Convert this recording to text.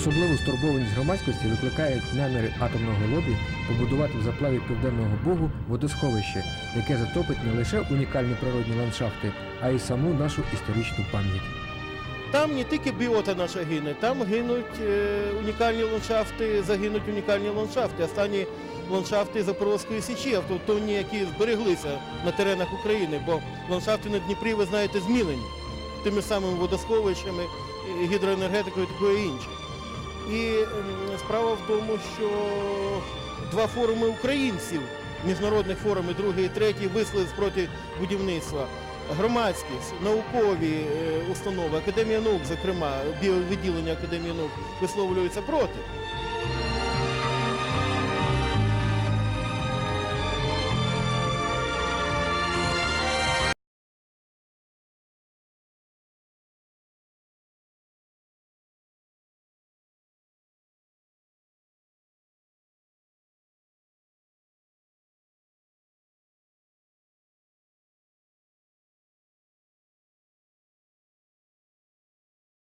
Особливу стурбованість громадськості викликають наміри атомного лобі побудувати в заплаві Південного Бугу водосховище, яке затопить не лише унікальні природні ландшафти, а й саму нашу історичну пам'ять. Там не тільки біота наша гине, там гинуть е, унікальні ландшафти, загинуть унікальні ландшафти. Останні ландшафти Запорозької січі, автохтонні, які збереглися на теренах України, бо ландшафти на Дніпрі, ви знаєте, змінені тими самими водосховищами, гідроенергетикою і таке інше. І ем, справа в тому, що два форуми українців, міжнародних форуми, другий і третій, висловились проти будівництва. Громадськість, наукові е, установи, Академія наук, зокрема, відділення Академії наук висловлюються проти.